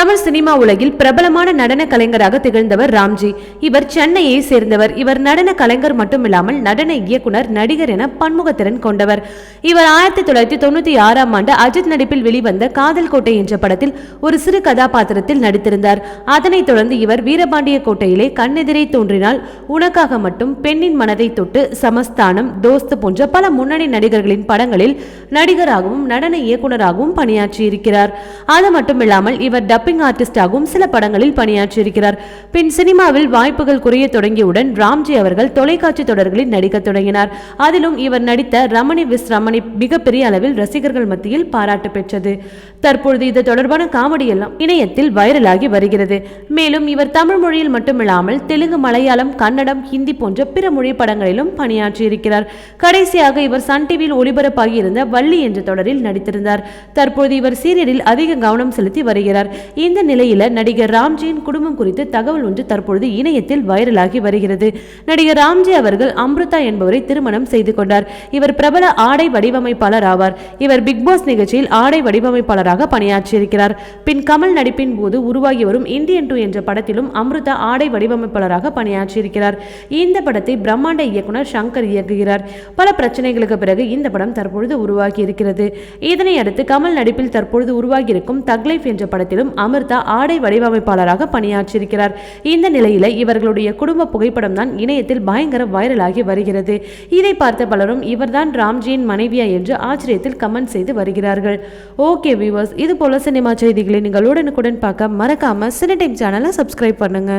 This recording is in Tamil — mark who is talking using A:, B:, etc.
A: தமிழ் சினிமா உலகில் பிரபலமான நடன கலைஞராக திகழ்ந்தவர் ராம்ஜி. இவர் சென்னையை சேர்ந்தவர். இவர் நடன கலைஞர் மட்டுமில்லாமல் நடன இயக்குனர் நடிகர் என பன்முகத்திறன் கொண்டவர். இவர் ஆயிரத்தி தொள்ளாயிரத்தி தொண்ணூத்தி ஆறாம் ஆண்டு அஜித் நடிப்பில் வெளிவந்த காதல் கோட்டை என்ற படத்தில் ஒரு சிறு கதாபாத்திரத்தில் நடித்திருந்தார். அதனைத் தொடர்ந்து இவர் வீரபாண்டிய கோட்டையிலே கண்ணெதிரை தோன்றினால் உனக்காக மட்டும் பெண்ணின் மனதை தொட்டு சமஸ்தானம் தோஸ்து போன்ற பல முன்னணி நடிகர்களின் படங்களில் நடிகராகவும் நடன இயக்குனராகவும் பணியாற்றியிருக்கிறார். அது மட்டுமில்லாமல் இவர் டப்பிங் டப்பிங் ஆர்டிஸ்டாகவும் சில படங்களில் பணியாற்றியிருக்கிறார். பின் சினிமாவில் வாய்ப்புகள் குறைய தொடங்கியவுடன் ராம்ஜி அவர்கள் தொலைக்காட்சி தொடர்களில் நடிக்கத் தொடங்கினார். அதிலும் இவர் நடித்த ரமணி விஸ் ரமணி மிகப்பெரிய அளவில் ரசிகர்கள் மத்தியில் பாராட்டு பெற்றது. தற்பொழுது இது தொடர்பான காமெடி எல்லாம் இணையத்தில் வைரலாகி வருகிறது. மேலும் இவர் தமிழ் மொழியில் மட்டுமில்லாமல் தெலுங்கு மலையாளம் கன்னடம் ஹிந்தி போன்ற பிற மொழி படங்களிலும் பணியாற்றியிருக்கிறார். கடைசியாக இவர் சன் டிவியில் ஒளிபரப்பாகி இருந்த வள்ளி என்ற தொடரில் நடித்திருந்தார். தற்போது இவர் சீரியலில் அதிக கவனம் செலுத்தி வருகிறார். இந்த நிலையில நடிகர் ராம்ஜியின் குடும்பம் குறித்து தகவல் ஒன்று தற்பொழுது இணையத்தில் வைரலாகி வருகிறது. நடிகர் ராம்ஜி அவர்கள் அம்ருதா என்பவரை திருமணம் செய்து கொண்டார். இவர் பிரபல ஆடை வடிவமைப்பாளர் ஆவார். இவர் பிக் பாஸ் நிகழ்ச்சியில் ஆடை வடிவமைப்பாளராக பணியாற்றியிருக்கிறார். பின் கமல் நடிப்பின் போது உருவாகி வரும் இந்தியன் டூ என்ற படத்திலும் அம்ருதா ஆடை வடிவமைப்பாளராக பணியாற்றியிருக்கிறார். இந்த படத்தை பிரம்மாண்ட இயக்குனர் சங்கர் இயக்குகிறார். பல பிரச்சனைகளுக்கு பிறகு இந்த படம் தற்பொழுது உருவாகி இருக்கிறது. இதனை அடுத்து கமல் நடிப்பில் தற்பொழுது உருவாகியிருக்கும் தக்லைஃப் என்ற படத்திலும் அமிர்தா ஆடை வடிவமைப்பாளராக பணியாற்றியிருக்கிறார். இந்த நிலையில இவர்களுடைய குடும்ப புகைப்படம் தான் இணையத்தில் பயங்கர வைரலாகி வருகிறது. இதை பார்த்த பலரும் இவர்தான் ராம்ஜியின் மனைவியா என்று ஆச்சரியத்தில் கமெண்ட் செய்து வருகிறார்கள். ஓகே வியூவர்ஸ் இது போல சினிமா செய்திகளை நீங்கள் உடனுக்குடன் பார்க்க மறக்காம சினி டைம் சேனலை சப்ஸ்கிரைப் பண்ணுங்க.